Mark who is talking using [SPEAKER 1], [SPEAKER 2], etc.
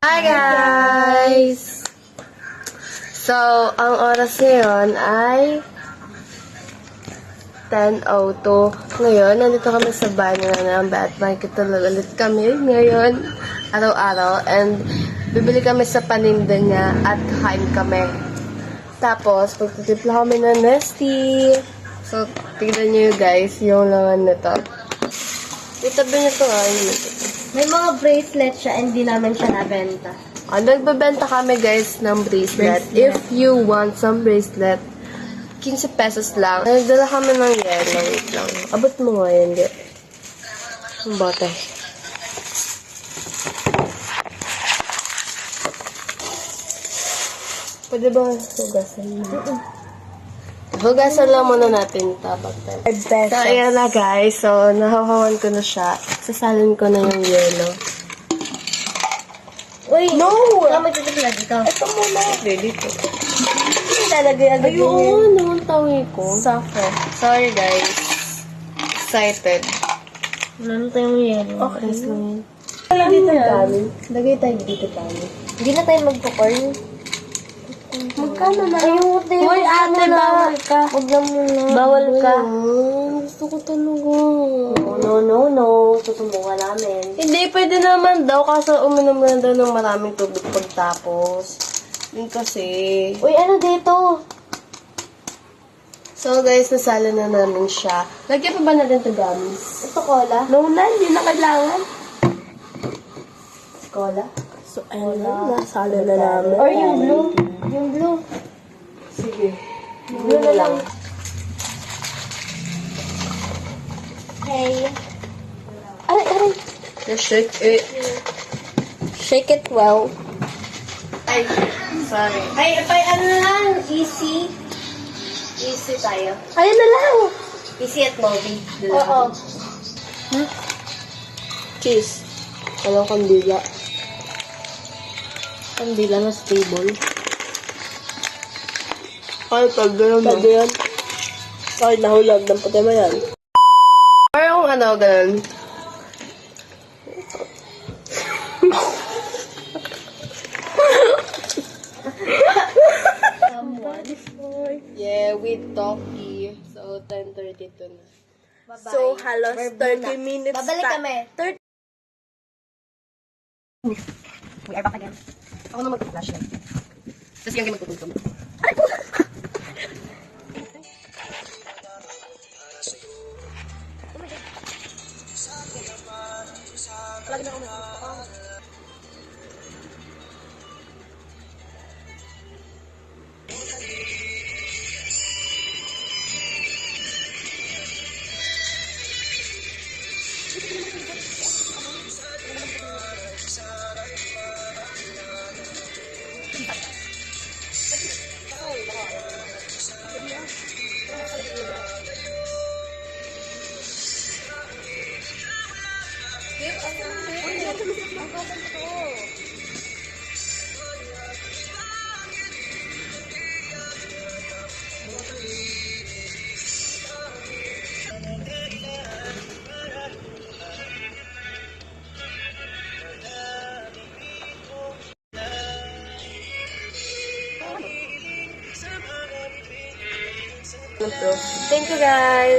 [SPEAKER 1] Hi guys! So, ang oras ngayon ay 10.02. Ngayon, nandito kami sa banyo na ng at makikitulog ulit kami ngayon, araw-araw. And, bibili kami sa paninda niya at kain kami. Tapos, pagtitipla kami ng Nesty. So, tignan niyo guys, yung langan nito. Itabi niyo to ah, yun ito.
[SPEAKER 2] May mga bracelet siya, hindi namin siya nabenta.
[SPEAKER 1] Ah, nagbebenta kami guys ng bracelet.
[SPEAKER 2] Bracelet.
[SPEAKER 1] If you want some bracelet, 15 pesos lang. Nagdala kami ng yellow. Wait lang. Abot mo nga yan, di. Ang bote. Pwede ba hugasan mo? Hugasan lang muna natin tabak tayo. So, ayan na guys. So, nahahawan ko na siya. Sasalin ko na yung yellow.
[SPEAKER 2] Uy!
[SPEAKER 1] No!
[SPEAKER 2] Saan magtitipla dito?
[SPEAKER 1] Ito muna. Ready to.
[SPEAKER 2] Talagay agad yun.
[SPEAKER 1] Ayun, naman tawi ko.
[SPEAKER 2] Sako.
[SPEAKER 1] Sorry guys. Excited.
[SPEAKER 2] Ano to yung yellow?
[SPEAKER 1] Okay, yun. Lagay tayo kanin. Lagay tayo dito kanin.
[SPEAKER 2] Hindi na tayo magpo-corn.
[SPEAKER 1] Magkano na?
[SPEAKER 2] Ayun,
[SPEAKER 1] Uy, ate, bawal ka.
[SPEAKER 2] Huwag lang muna. Bawal ka.
[SPEAKER 1] Gusto ko talaga.
[SPEAKER 2] No, no, no, no. Susubukan namin.
[SPEAKER 1] Hindi, pwede naman daw. Kaso uminom na daw ng maraming tubig pagtapos. Yun kasi.
[SPEAKER 2] Uy, ano dito?
[SPEAKER 1] So guys, nasala na namin siya. Lagyan pa ba natin ito gamis?
[SPEAKER 2] Ito cola?
[SPEAKER 1] No na, hindi na kailangan.
[SPEAKER 2] Cola?
[SPEAKER 1] So, ayun na. Nasala na namin.
[SPEAKER 2] Or yung blue? Yung blue.
[SPEAKER 1] Sige.
[SPEAKER 2] Blue na lang. Hey. Aray, aray.
[SPEAKER 1] Just shake it.
[SPEAKER 2] Shake it well.
[SPEAKER 1] Ay, sorry.
[SPEAKER 2] Ay, ay, ano na lang, easy.
[SPEAKER 1] Easy tayo.
[SPEAKER 2] Ayun na lang.
[SPEAKER 1] Easy at movie.
[SPEAKER 2] Oo.
[SPEAKER 1] Cheese. Walang kandila. Kandila na stable. Ay, pwede yan. Pwede yan. Ay, nahulag. Dampatay mo yan. Parang ano, ganun. Yeah, with Toki. So, 10.32 na.
[SPEAKER 2] Bye-bye.
[SPEAKER 1] So, halos
[SPEAKER 2] Verbena.
[SPEAKER 1] 30 minutes
[SPEAKER 2] Babalik kami.
[SPEAKER 1] 30
[SPEAKER 2] We are back again.
[SPEAKER 1] Ako na mag-flashlight. Tapos yung Lagi na ako nagpapaan. Thank you. Magtutugtog. Thank you guys!